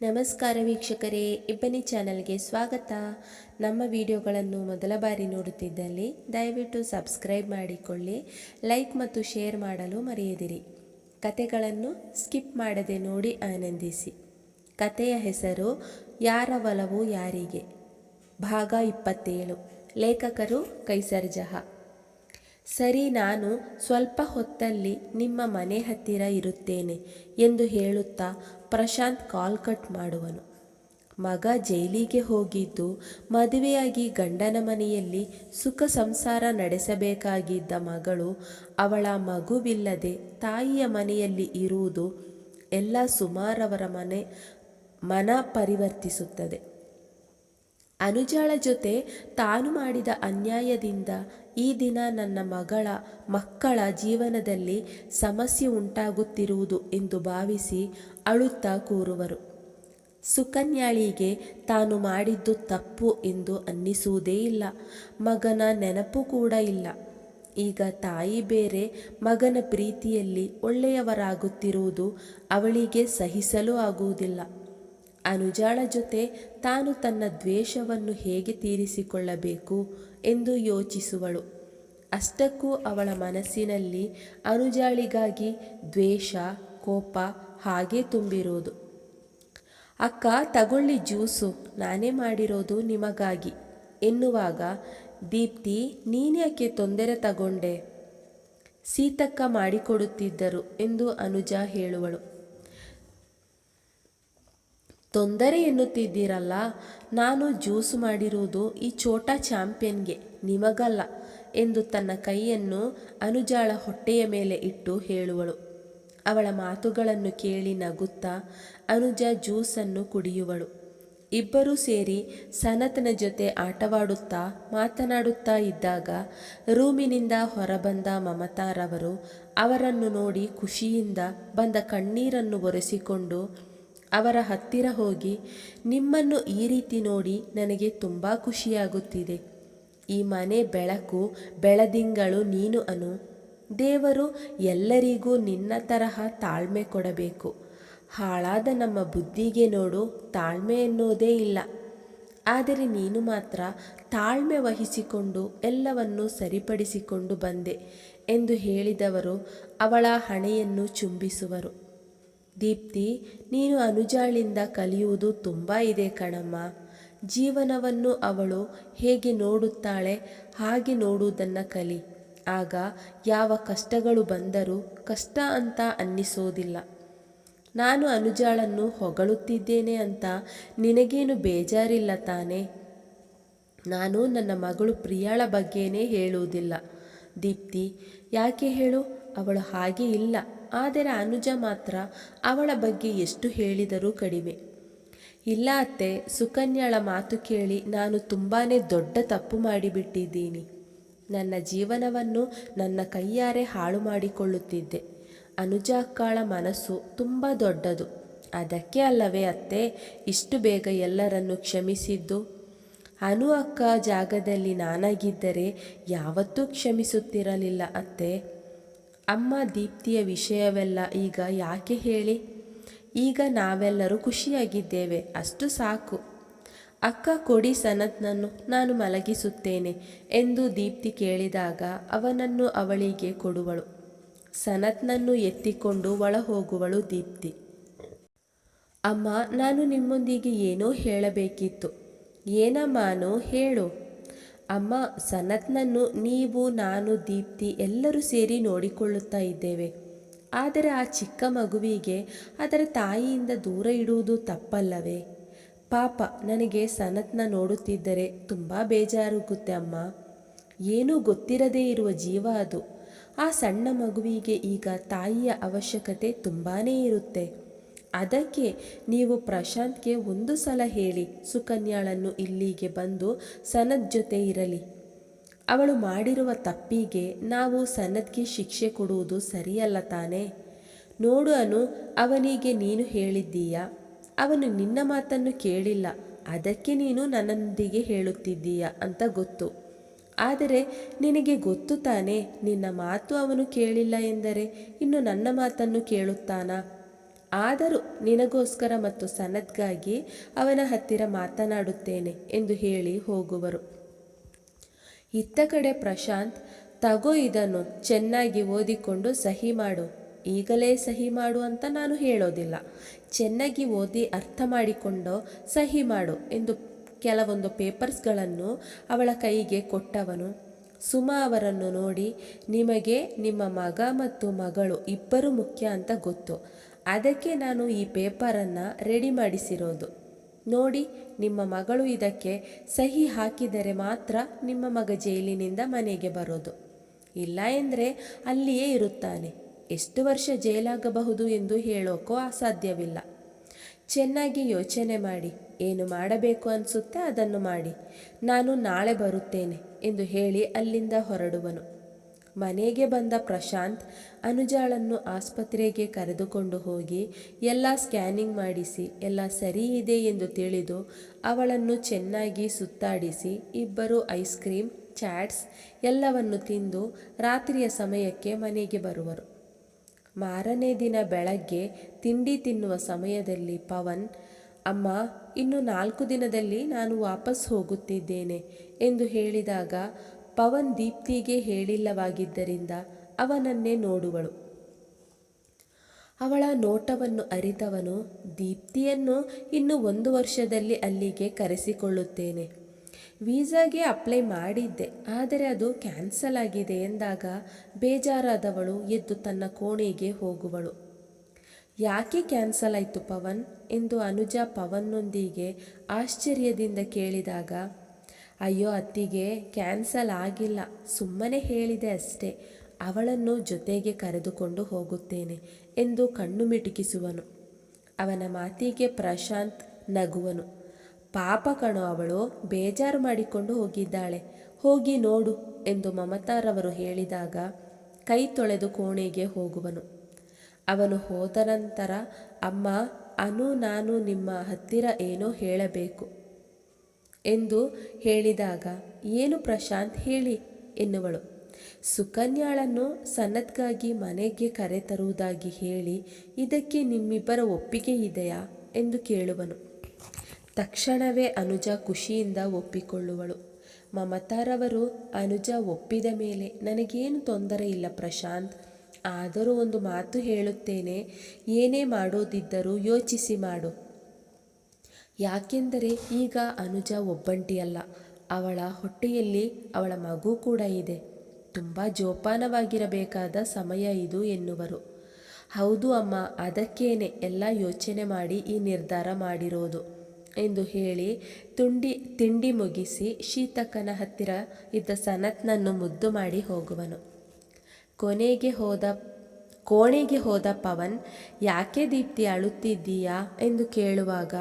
ನಮಸ್ಕಾರ ವೀಕ್ಷಕರೇ, ಇಬ್ಬನಿ ಚಾನಲ್ಗೆ ಸ್ವಾಗತ. ನಮ್ಮ ವಿಡಿಯೋಗಳನ್ನು ಮೊದಲ ಬಾರಿ ನೋಡುತ್ತಿದ್ದಲ್ಲಿ ದಯವಿಟ್ಟು ಸಬ್ಸ್ಕ್ರೈಬ್ ಮಾಡಿಕೊಳ್ಳಿ, ಲೈಕ್ ಮತ್ತು ಶೇರ್ ಮಾಡಲು ಮರೆಯದಿರಿ. ಕತೆಗಳನ್ನು ಸ್ಕಿಪ್ ಮಾಡದೆ ನೋಡಿ ಆನಂದಿಸಿ. ಕತೆಯ ಹೆಸರು ಯಾರ ಒಲವು ಯಾರಿಗೆ? ಭಾಗ ಇಪ್ಪತ್ತೇಳು. ಲೇಖಕರು ಕೈಸರ್ಜಹ ಸರಿ, ನಾನು ಸ್ವಲ್ಪ ಹೊತ್ತಲ್ಲಿ ನಿಮ್ಮ ಮನೆ ಹತ್ತಿರ ಇರುತ್ತೇನೆ ಎಂದು ಹೇಳುತ್ತಾ ಪ್ರಶಾಂತ್ ಕಾಲ್ ಕಟ್ ಮಾಡುವನು. ಮಗ ಜೈಲಿಗೆ ಹೋಗಿದ್ದು ಮದುವೆಯಾಗಿ ಗಂಡನ ಮನೆಯಲ್ಲಿ ಸುಖ ಸಂಸಾರ ನಡೆಸಬೇಕಾಗಿದ್ದ ಮಗಳು ಅವಳ ಮಗುವಿಲ್ಲದೆ ತಾಯಿಯ ಮನೆಯಲ್ಲಿ ಇರುವುದು ಎಲ್ಲ ಸುಮಾರವರ ಮನೆ, ಮನ ಪರಿವರ್ತಿಸುತ್ತದೆ. ಅನುಜಾಳ ಜೊತೆ ತಾನು ಮಾಡಿದ ಅನ್ಯಾಯದಿಂದ ಈ ದಿನ ನನ್ನ ಮಗಳ, ಮಕ್ಕಳ ಜೀವನದಲ್ಲಿ ಸಮಸ್ಯೆ ಉಂಟಾಗುತ್ತಿರುವುದು ಎಂದು ಭಾವಿಸಿ ಅಳುತ್ತಾ ಕೂರುವರು. ಸುಕನ್ಯಾಳಿಗೆ ತಾನು ಮಾಡಿದ್ದು ತಪ್ಪು ಎಂದು ಅನ್ನಿಸುವುದೇ ಇಲ್ಲ. ಮಗನ ನೆನಪು ಕೂಡ ಇಲ್ಲ. ಈಗ ತಾಯಿ ಬೇರೆ, ಮಗನ ಪ್ರೀತಿಯಲ್ಲಿ ಒಳ್ಳೆಯವರಾಗುತ್ತಿರುವುದು ಅವಳಿಗೆ ಸಹಿಸಲು ಆಗುವುದಿಲ್ಲ. ಅನುಜಾಳ ಜೊತೆ ತಾನು ತನ್ನ ದ್ವೇಷವನ್ನು ಹೇಗೆ ತೀರಿಸಿಕೊಳ್ಳಬೇಕು ಎಂದು ಯೋಚಿಸುವಳು. ಅಷ್ಟಕ್ಕೂ ಅವಳ ಮನಸ್ಸಿನಲ್ಲಿ ಅನುಜಾಳಿಗಾಗಿ ದ್ವೇಷ, ಕೋಪ ಹಾಗೆ ತುಂಬಿರೋದು. ಅಕ್ಕ, ತಗೊಳ್ಳಿ ಜ್ಯೂಸು, ನಾನೇ ಮಾಡಿರೋದು ನಿಮಗಾಗಿ ಎನ್ನುವಾಗ, ದೀಪ್ತಿ ನೀನ್ಯಾಕೆ ತೊಂದರೆ ತಗೊಂಡೆ? ಸೀತಕ್ಕ ಮಾಡಿಕೊಡುತ್ತಿದ್ದರು ಎಂದು ಅನುಜಾ ಹೇಳುವಳು. ತೊಂದರೆ ಎನ್ನುತ್ತಿದ್ದೀರಲ್ಲ, ನಾನು ಜ್ಯೂಸ್ ಮಾಡಿರುವುದು ಈ ಚೋಟ ಚಾಂಪಿಯನ್ಗೆ, ನಿಮಗಲ್ಲ, ಎಂದು ತನ್ನ ಕೈಯನ್ನು ಅನುಜಾಳ ಹೊಟ್ಟೆಯ ಮೇಲೆ ಇಟ್ಟು ಹೇಳುವಳು. ಅವಳ ಮಾತುಗಳನ್ನು ಕೇಳಿ ನಗುತ್ತಾ ಅನುಜ ಜ್ಯೂಸನ್ನು ಕುಡಿಯುವಳು. ಇಬ್ಬರೂ ಸೇರಿ ಸನತನ ಜೊತೆ ಆಟವಾಡುತ್ತಾ ಮಾತನಾಡುತ್ತಾ ಇದ್ದಾಗ ರೂಮಿನಿಂದ ಹೊರಬಂದ ಮಮತಾರವರು ಅವರನ್ನು ನೋಡಿ ಖುಷಿಯಿಂದ ಬಂದ ಕಣ್ಣೀರನ್ನು ಒರೆಸಿಕೊಂಡು ಅವರ ಹತ್ತಿರ ಹೋಗಿ, ನಿಮ್ಮನ್ನು ಈ ರೀತಿ ನೋಡಿ ನನಗೆ ತುಂಬ ಖುಷಿಯಾಗುತ್ತಿದೆ. ಈ ಮನೆ ಬೆಳಕು, ಬೆಳದಿಂಗಳು ನೀನು ಅನು. ದೇವರು ಎಲ್ಲರಿಗೂ ನಿನ್ನ ತರಹ ತಾಳ್ಮೆ ಕೊಡಬೇಕು. ಹಾಳಾದ ನಮ್ಮ ಬುದ್ಧಿಗೆ ನೋಡು, ತಾಳ್ಮೆ ಎನ್ನುವುದೇ ಇಲ್ಲ. ಆದರೆ ನೀನು ಮಾತ್ರ ತಾಳ್ಮೆ ವಹಿಸಿಕೊಂಡು ಎಲ್ಲವನ್ನು ಸರಿಪಡಿಸಿಕೊಂಡು ಬಂದೆ ಎಂದು ಹೇಳಿದವರು ಅವಳ ಹಣೆಯನ್ನು ಚುಂಬಿಸುವರು. ದೀಪ್ತಿ, ನೀನು ಅನುಜಾಳಿಂದ ಕಲಿಯುವುದು ತುಂಬ ಇದೆ ಕಣಮ್ಮ. ಜೀವನವನ್ನು ಅವಳು ಹೇಗೆ ನೋಡುತ್ತಾಳೆ ಹಾಗೆ ನೋಡುವುದನ್ನು ಕಲಿ. ಆಗ ಯಾವ ಕಷ್ಟಗಳು ಬಂದರೂ ಕಷ್ಟ ಅಂತ ಅನ್ನಿಸೋದಿಲ್ಲ. ನಾನು ಅನುಜಾಳನ್ನು ಹೊಗಳುತ್ತಿದ್ದೇನೆ ಅಂತ ನಿನಗೇನು ಬೇಜಾರಿಲ್ಲ ತಾನೇ? ನಾನು ನನ್ನ ಮಗಳು ಪ್ರಿಯಾಳ ಬಗ್ಗೆನೇ ಹೇಳುವುದಿಲ್ಲ. ದೀಪ್ತಿ, ಯಾಕೆ ಹೇಳು? ಅವಳು ಹಾಗೆ ಇಲ್ಲ. ಆದರೆ ಅನುಜ ಮಾತ್ರ ಅವಳ ಬಗ್ಗೆ ಎಷ್ಟು ಹೇಳಿದರೂ ಕಡಿಮೆ. ಇಲ್ಲ ಅತ್ತೆ, ಸುಕನ್ಯಾಳ ಮಾತು ಕೇಳಿ ನಾನು ತುಂಬಾ ದೊಡ್ಡ ತಪ್ಪು ಮಾಡಿಬಿಟ್ಟಿದ್ದೀನಿ. ನನ್ನ ಜೀವನವನ್ನು ನನ್ನ ಕೈಯಾರೆ ಹಾಳು ಮಾಡಿಕೊಳ್ಳುತ್ತಿದ್ದೆ. ಅನುಜ ಅಕ್ಕಳ ಮನಸ್ಸು ತುಂಬ ದೊಡ್ಡದು. ಅದಕ್ಕೆ ಅಲ್ಲವೇ ಅತ್ತೆ, ಇಷ್ಟು ಬೇಗ ಎಲ್ಲರನ್ನು ಕ್ಷಮಿಸಿದ್ದು? ಅನು ಅಕ್ಕ ಜಾಗದಲ್ಲಿ ನಾನಾಗಿದ್ದರೆ ಯಾವತ್ತೂ ಕ್ಷಮಿಸುತ್ತಿರಲಿಲ್ಲ ಅತ್ತೆ. ಅಮ್ಮ ದೀಪ್ತಿಯ ವಿಷಯವೆಲ್ಲ ಈಗ ಯಾಕೆ ಹೇಳಿ? ಈಗ ನಾವೆಲ್ಲರೂ ಖುಷಿಯಾಗಿದ್ದೇವೆ. ಅಷ್ಟು ಸಾಕು. ಅಕ್ಕ ಕೊಡಿ ಸನತ್ನನ್ನು ನಾನು ಮಲಗಿಸುತ್ತೇನೆ ಎಂದು ದೀಪ್ತಿ ಕೇಳಿದಾಗ ಅವನನ್ನು ಅವಳಿಗೆ ಕೊಡುವಳು. ಸನತ್ನನ್ನು ಎತ್ತಿಕೊಂಡು ಒಳ ಹೋಗುವಳು ದೀಪ್ತಿ. ಅಮ್ಮ, ನಾನು ನಿಮ್ಮೊಂದಿಗೆ ಏನೋ ಹೇಳಬೇಕಿತ್ತು. ಏನಮ್ಮನೋ ಹೇಳು. ಅಮ್ಮ, ಸನತ್ನನ್ನು ನೀವು, ನಾನು, ದೀಪ್ತಿ ಎಲ್ಲರೂ ಸೇರಿ ನೋಡಿಕೊಳ್ಳುತ್ತಾ ಇದ್ದೇವೆ. ಆದರೆ ಆ ಚಿಕ್ಕ ಮಗುವಿಗೆ ಅದರ ತಾಯಿಯಿಂದ ದೂರ ಇಡುವುದು ತಪ್ಪಲ್ಲವೇ? ಪಾಪ, ನನಗೆ ಸನತ್ನ ನೋಡುತ್ತಿದ್ದರೆ ತುಂಬ ಬೇಜಾರುಗುತ್ತೆ ಅಮ್ಮ. ಏನೂ ಗೊತ್ತಿರದೇ ಇರುವ ಜೀವ ಅದು. ಆ ಸಣ್ಣ ಮಗುವಿಗೆ ಈಗ ತಾಯಿಯ ಅವಶ್ಯಕತೆ ತುಂಬಾ ಇರುತ್ತೆ. ಅದಕ್ಕೆ ನೀವು ಪ್ರಶಾಂತ್ಗೆ ಒಂದು ಸಲ ಹೇಳಿ, ಸುಕನ್ಯಾಳನ್ನು ಇಲ್ಲಿಗೆ ಬಂದು ಸನದ್ ಜೊತೆ ಇರಲಿ. ಅವಳು ಮಾಡಿರುವ ತಪ್ಪಿಗೆ ನಾವು ಸನದ್ಗೆ ಶಿಕ್ಷೆ ಕೊಡುವುದು ಸರಿಯಲ್ಲ ತಾನೇ? ನೋಡು ಅನು, ಅವನಿಗೆ ನೀನು ಹೇಳಿದ್ದೀಯಾ? ಅವನು ನಿನ್ನ ಮಾತನ್ನು ಕೇಳಿಲ್ಲ, ಅದಕ್ಕೆ ನೀನು ನನ್ನೊಂದಿಗೆ ಹೇಳುತ್ತಿದ್ದೀಯ ಅಂತ ಗೊತ್ತು. ಆದರೆ ನಿನಗೆ ಗೊತ್ತು ತಾನೆ, ನಿನ್ನ ಮಾತು ಅವನು ಕೇಳಿಲ್ಲ ಎಂದರೆ ಇನ್ನು ನನ್ನ ಮಾತನ್ನು ಕೇಳುತ್ತಾನಾ? ಆದರೂ ನಿನಗೋಸ್ಕರ ಮತ್ತು ಸನದ್ಗಾಗಿ ಅವನ ಹತ್ತಿರ ಮಾತನಾಡುತ್ತೇನೆ ಎಂದು ಹೇಳಿ ಹೋಗುವರು. ಇತ್ತ ಕಡೆ ಪ್ರಶಾಂತ್, ತಗೋ ಇದನ್ನು ಚೆನ್ನಾಗಿ ಓದಿಕೊಂಡು ಸಹಿ ಮಾಡು. ಈಗಲೇ ಸಹಿ ಮಾಡು ಅಂತ ನಾನು ಹೇಳೋದಿಲ್ಲ. ಚೆನ್ನಾಗಿ ಓದಿ ಅರ್ಥ ಮಾಡಿಕೊಂಡು ಸಹಿ ಮಾಡು ಎಂದು ಕೆಲವೊಂದು ಪೇಪರ್ಸ್ಗಳನ್ನು ಅವಳ ಕೈಗೆ ಕೊಟ್ಟವನು. ಸುಮಾ ಅವರನ್ನು ನೋಡಿ, ನಿಮಗೆ ನಿಮ್ಮ ಮಗ ಮತ್ತು ಮಗಳು ಇಬ್ಬರು ಮುಖ್ಯ ಅಂತ ಗೊತ್ತು. ಅದಕ್ಕೆ ನಾನು ಈ ಪೇಪರನ್ನು ರೆಡಿ ಮಾಡಿಸಿರೋದು. ನೋಡಿ, ನಿಮ್ಮ ಮಗಳು ಇದಕ್ಕೆ ಸಹಿ ಹಾಕಿದರೆ ಮಾತ್ರ ನಿಮ್ಮ ಮಗ ಜೈಲಿನಿಂದ ಮನೆಗೆ ಬರೋದು. ಇಲ್ಲ ಎಂದರೆ ಅಲ್ಲಿಯೇ ಇರುತ್ತಾನೆ. ಎಷ್ಟು ವರ್ಷ ಜೈಲಾಗಬಹುದು ಎಂದು ಹೇಳೋಕ್ಕೂ ಅಸಾಧ್ಯವಿಲ್ಲ. ಚೆನ್ನಾಗಿ ಯೋಚನೆ ಮಾಡಿ, ಏನು ಮಾಡಬೇಕು ಅನಿಸುತ್ತೆ ಅದನ್ನು ಮಾಡಿ. ನಾನು ನಾಳೆ ಬರುತ್ತೇನೆ ಎಂದು ಹೇಳಿ ಅಲ್ಲಿಂದ ಹೊರಡುವನು. ಮನೆಗೆ ಬಂದ ಪ್ರಶಾಂತ್ ಅನುಜಾಳನ್ನು ಆಸ್ಪತ್ರೆಗೆ ಕರೆದುಕೊಂಡು ಹೋಗಿ ಎಲ್ಲ ಸ್ಕ್ಯಾನಿಂಗ್ ಮಾಡಿಸಿ, ಎಲ್ಲ ಸರಿ ಇದೆ ಎಂದು ತಿಳಿದು ಅವಳನ್ನು ಚೆನ್ನಾಗಿ ಸುತ್ತಾಡಿಸಿ, ಇಬ್ಬರು ಐಸ್ ಕ್ರೀಮ್, ಚಾಟ್ಸ್ ಎಲ್ಲವನ್ನು ತಿಂದು ರಾತ್ರಿಯ ಸಮಯಕ್ಕೆ ಮನೆಗೆ ಬರುವರು. ಮಾರನೇ ದಿನ ಬೆಳಗ್ಗೆ ತಿಂಡಿ ತಿನ್ನುವ ಸಮಯದಲ್ಲಿ ಪವನ್, ಅಮ್ಮ, ಇನ್ನು ನಾಲ್ಕು ದಿನದಲ್ಲಿ ನಾನು ವಾಪಸ್ ಹೋಗುತ್ತಿದ್ದೇನೆ ಎಂದು ಹೇಳಿದಾಗ ಪವನ್ ದೀಪ್ತಿಗೆ ಹೇಳಿಲ್ಲವಾಗಿದ್ದರಿಂದ ಅವನನ್ನೇ ನೋಡುವಳು. ಅವಳ ನೋಟವನ್ನು ಅರಿತವನು, ದೀಪ್ತಿಯನ್ನು ಇನ್ನು ಒಂದು ವರ್ಷದಲ್ಲಿ ಅಲ್ಲಿಗೆ ಕರೆಸಿಕೊಳ್ಳುತ್ತೇನೆ. ವೀಸಾಗೆ ಅಪ್ಲೈ ಮಾಡಿದ್ದೆ, ಆದರೆ ಅದು ಕ್ಯಾನ್ಸಲ್ ಆಗಿದೆ ಎಂದಾಗ ಬೇಜಾರಾದವಳು ಎದ್ದು ತನ್ನ ಕೋಣೆಗೆ ಹೋಗುವಳು. ಯಾಕೆ ಕ್ಯಾನ್ಸಲ್ ಆಯಿತು ಪವನ್? ಎಂದು ಅನುಜ ಪವನ್ನೊಂದಿಗೆ ಆಶ್ಚರ್ಯದಿಂದ ಕೇಳಿದಾಗ ಅಯ್ಯೋ ಅತ್ತಿಗೆ, ಕ್ಯಾನ್ಸಲ್ ಆಗಿಲ್ಲ. ಸುಮ್ಮನೆ ಹೇಳಿದೆ ಅಷ್ಟೇ. ಅವಳನ್ನು ಜೊತೆಗೆ ಕರೆದುಕೊಂಡು ಹೋಗುತ್ತೇನೆ ಎಂದು ಕಣ್ಣು ಮಿಟುಕಿಸುವನು. ಅವನ ಮಾತಿಗೆ ಪ್ರಶಾಂತ್ ನಗುವನು. ಪಾಪ ಕಣೋ ಅವಳು, ಬೇಜಾರು ಮಾಡಿಕೊಂಡು ಹೋಗಿದ್ದಾಳೆ. ಹೋಗಿ ನೋಡು ಎಂದು ಮಮತಾರವರು ಹೇಳಿದಾಗ ಕೈ ತೊಳೆದು ಕೋಣೆಗೆ ಹೋಗುವನು. ಅವನು ಹೋದ ನಂತರ, ಅಮ್ಮ, ಅನು ನಾನು ನಿಮ್ಮ ಹತ್ತಿರ ಏನೋ ಹೇಳಬೇಕು. ಎಂದು ಹೇಳಿದಾಗ, ಏನು ಪ್ರಶಾಂತ್ ಹೇಳಿ? ಎನ್ನುವಳು. ಸುಕನ್ಯಾಳನ್ನು ಸನ್ನತ್ಗಾಗಿ ಮನೆಗೆ ಕರೆ ತರುವುದಾಗಿ ಹೇಳಿ, ಇದಕ್ಕೆ ನಿಮ್ಮಿಬ್ಬರ ಒಪ್ಪಿಗೆ ಇದೆಯಾ? ಎಂದು ಕೇಳುವನು. ತಕ್ಷಣವೇ ಅನುಜ ಖುಷಿಯಿಂದ ಒಪ್ಪಿಕೊಳ್ಳುವಳು. ಮಮತಾರವರು, ಅನುಜ ಒಪ್ಪಿದ ಮೇಲೆ ನನಗೇನು ತೊಂದರೆ ಇಲ್ಲ ಪ್ರಶಾಂತ್. ಆದರೂ ಒಂದು ಮಾತು ಹೇಳುತ್ತೇನೆ. ಏನೇ ಮಾಡೋದಿದ್ದರೂ ಯೋಚಿಸಿ ಮಾಡು. ಯಾಕೆಂದರೆ ಈಗ ಅನುಜ ಒಬ್ಬಂಟಿಯಲ್ಲ. ಅವಳ ಹೊಟ್ಟೆಯಲ್ಲಿ ಅವಳ ಮಗು ಕೂಡ ಇದೆ. ತುಂಬ ಜೋಪಾನವಾಗಿರಬೇಕಾದ ಸಮಯ ಇದು ಎನ್ನುವರು. ಹೌದು ಅಮ್ಮ, ಅದಕ್ಕೇನೆ ಎಲ್ಲ ಯೋಚನೆ ಮಾಡಿ ಈ ನಿರ್ಧಾರ ಮಾಡಿರೋದು ಎಂದು ಹೇಳಿ ತುಂಡಿ ತಿಂಡಿ ಮುಗಿಸಿ ಶೀತಕನ ಹತ್ತಿರ ಇದ್ದ ಸನತ್ನನ್ನು ಮುದ್ದು ಮಾಡಿ ಹೋಗುವನು. ಕೊನೆಗೆ ಹೋದ, ಕೋಣೆಗೆ ಹೋದ ಪವನ್, ಯಾಕೆ ದೀಪ್ತಿ ಅಳುತ್ತಿದ್ದೀಯಾ? ಎಂದು ಕೇಳುವಾಗ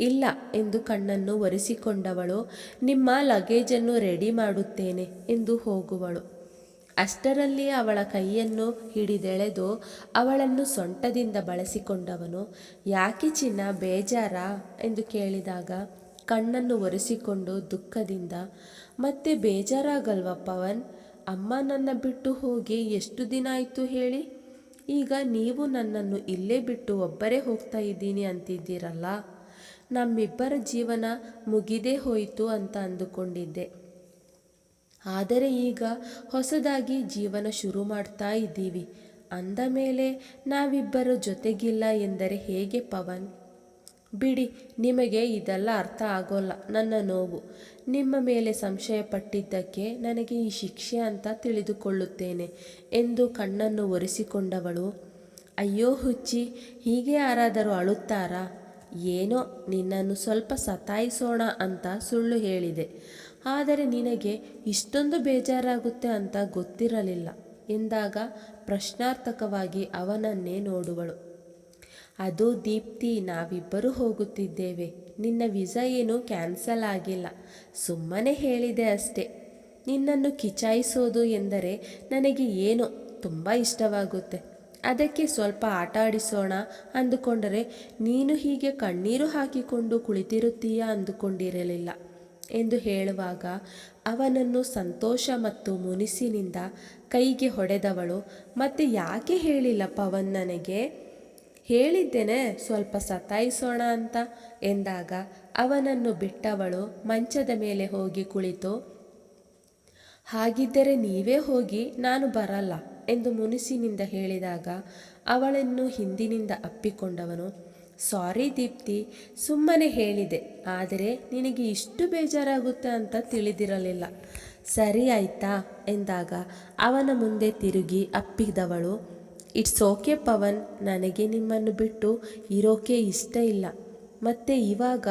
ಇಲ್ಲ ಎಂದು ಕಣ್ಣನ್ನು ಒರೆಸಿಕೊಂಡವಳು, ನಿಮ್ಮ ಲಗೇಜನ್ನು ರೆಡಿ ಮಾಡುತ್ತೇನೆ ಎಂದು ಹೋಗುವಳು. ಅಷ್ಟರಲ್ಲಿ ಅವಳ ಕೈಯನ್ನು ಹಿಡಿದೆಳೆದು ಅವಳನ್ನು ಸೊಂಟದಿಂದ ಬಳಸಿಕೊಂಡವನು, ಯಾಕೆ ಚಿನ್ನ ಬೇಜಾರಾ? ಎಂದು ಕೇಳಿದಾಗ ಕಣ್ಣನ್ನು ಒರೆಸಿಕೊಂಡು ದುಃಖದಿಂದ, ಮತ್ತೆ ಬೇಜಾರಾಗಲ್ವ ಪವನ್? ಅಮ್ಮ ನನ್ನ ಬಿಟ್ಟು ಹೋಗಿ ಎಷ್ಟು ದಿನ ಆಯಿತು ಹೇಳಿ? ಈಗ ನೀವು ನನ್ನನ್ನು ಇಲ್ಲೇ ಬಿಟ್ಟು ಒಬ್ಬರೇ ಹೋಗ್ತಾ ಇದ್ದೀನಿ ಅಂತಿದ್ದೀರಲ್ಲ? ನಮ್ಮಿಬ್ಬರ ಜೀವನ ಮುಗಿದೇ ಹೋಯಿತು ಅಂತ ಅಂದುಕೊಂಡಿದ್ದೆ. ಆದರೆ ಈಗ ಹೊಸದಾಗಿ ಜೀವನ ಶುರು ಮಾಡ್ತಾ ಇದ್ದೀವಿ. ಅಂದ ಮೇಲೆ ನಾವಿಬ್ಬರು ಜೊತೆಗಿಲ್ಲ ಎಂದರೆ ಹೇಗೆ ಪವನ್? ಬಿಡಿ, ನಿಮಗೆ ಇದೆಲ್ಲ ಅರ್ಥ ಆಗೋಲ್ಲ ನನ್ನ ನೋವು. ನಿಮ್ಮ ಮೇಲೆ ಸಂಶಯ ಪಟ್ಟಿದ್ದಕ್ಕೆ ನನಗೆ ಈ ಶಿಕ್ಷೆ ಅಂತ ತಿಳಿದುಕೊಳ್ಳುತ್ತೇನೆ ಎಂದು ಕಣ್ಣನ್ನು ಒರೆಸಿಕೊಂಡವಳು. ಅಯ್ಯೋ ಹುಚ್ಚಿ, ಹೀಗೆ ಯಾರಾದರೂ ಅಳುತ್ತಾರಾ? ಏನೋ ನಿನ್ನನ್ನು ಸ್ವಲ್ಪ ಸತಾಯಿಸೋಣ ಅಂತ ಸುಳ್ಳು ಹೇಳಿದೆ. ಆದರೆ ನಿನಗೆ ಇಷ್ಟೊಂದು ಬೇಜಾರಾಗುತ್ತೆ ಅಂತ ಗೊತ್ತಿರಲಿಲ್ಲ. ಎಂದಾಗ ಪ್ರಶ್ನಾರ್ಥಕವಾಗಿ ಅವನನ್ನೇ ನೋಡುವಳು. ಅದು ದೀಪ್ತಿ, ನಾವಿಬ್ಬರೂ ಹೋಗುತ್ತಿದ್ದೇವೆ. ನಿನ್ನ ವಿಸಾ ಏನು ಕ್ಯಾನ್ಸಲ್ ಆಗಿಲ್ಲ. ಸುಮ್ಮನೆ ಹೇಳಿದೆ ಅಷ್ಟೆ. ನಿನ್ನನ್ನು ಕಿಚಾಯಿಸೋದು ಎಂದರೆ ನನಗೆ ಏನೋ ತುಂಬ ಇಷ್ಟವಾಗುತ್ತೆ. ಅದಕ್ಕೆ ಸ್ವಲ್ಪ ಆಟ ಆಡಿಸೋಣ ಅಂದುಕೊಂಡರೆ ನೀನು ಹೀಗೆ ಕಣ್ಣೀರು ಹಾಕಿಕೊಂಡು ಕುಳಿತಿರುತ್ತೀಯಾ ಅಂದುಕೊಂಡಿರಲಿಲ್ಲ ಎಂದು ಹೇಳುವಾಗ ಅವನನ್ನು ಸಂತೋಷ ಮತ್ತು ಮುನಿಸಿನಿಂದ ಕೈಗೆ ಹೊಡೆದವಳು, ಮತ್ತೆ ಯಾಕೆ ಹೇಳಿಲ್ಲ ಪವನ್ ನನಗೆ? ಹೇಳಿದ್ದೇನೆ, ಸ್ವಲ್ಪ ಸತಾಯಿಸೋಣ ಅಂತ, ಎಂದಾಗ ಅವನನ್ನು ಬಿಟ್ಟವಳು ಮಂಚದ ಮೇಲೆ ಹೋಗಿ ಕುಳಿತು, ಹಾಗಿದ್ದರೆ ನೀವೇ ಹೋಗಿ, ನಾನು ಬರಲ್ಲ. ಎಂದು ಮುನಿಸಿನಿಂದ ಹೇಳಿದಾಗ, ಅವಳನ್ನು ಹಿಂದಿನಿಂದ ಅಪ್ಪಿಕೊಂಡವನು, ಸಾರಿ ದೀಪ್ತಿ, ಸುಮ್ಮನೆ ಹೇಳಿದೆ, ಆದರೆ ನಿನಗೆ ಇಷ್ಟು ಬೇಜಾರಾಗುತ್ತೆ ಅಂತ ತಿಳಿದಿರಲಿಲ್ಲ. ಸರಿ ಆಯ್ತಾ? ಎಂದಾಗ, ಅವನ ಮುಂದೆ ತಿರುಗಿ ಅಪ್ಪಿದವಳು, ಇಟ್ಸ್ ಓಕೆ ಪವನ್, ನನಗೆ ನಿಮ್ಮನ್ನು ಬಿಟ್ಟು ಇರೋಕೆ ಇಷ್ಟ ಇಲ್ಲ. ಮತ್ತೆ ಇವಾಗ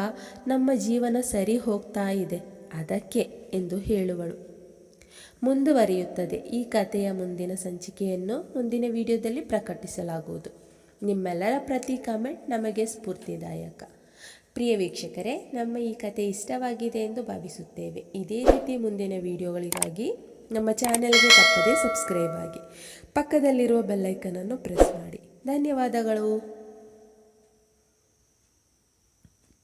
ನಮ್ಮ ಜೀವನ ಸರಿ ಹೋಗ್ತಾ ಇದೆ, ಅದಕ್ಕೆ ಎಂದು ಹೇಳುವಳು. ಮುಂದುವರಿಯುತ್ತದೆ. ಈ ಕಥೆಯ ಮುಂದಿನ ಸಂಚಿಕೆಯನ್ನು ಮುಂದಿನ ವಿಡಿಯೋದಲ್ಲಿ ಪ್ರಕಟಿಸಲಾಗುವುದು. ನಿಮ್ಮೆಲ್ಲರ ಪ್ರತಿ ಕಾಮೆಂಟ್ ನಮಗೆ ಸ್ಫೂರ್ತಿದಾಯಕ. ಪ್ರಿಯ ವೀಕ್ಷಕರೇ, ನಮ್ಮ ಈ ಕತೆ ಇಷ್ಟವಾಗಿದೆ ಎಂದು ಭಾವಿಸುತ್ತೇವೆ. ಇದೇ ರೀತಿ ಮುಂದಿನ ವಿಡಿಯೋಗಳಿಗಾಗಿ ನಮ್ಮ ಚಾನೆಲ್ಗೆ ತಪ್ಪದೇ ಸಬ್ಸ್ಕ್ರೈಬ್ ಆಗಿ. ಪಕ್ಕದಲ್ಲಿರುವ ಬೆಲ್ಲೈಕನನ್ನು ಪ್ರೆಸ್ ಮಾಡಿ. ಧನ್ಯವಾದಗಳು.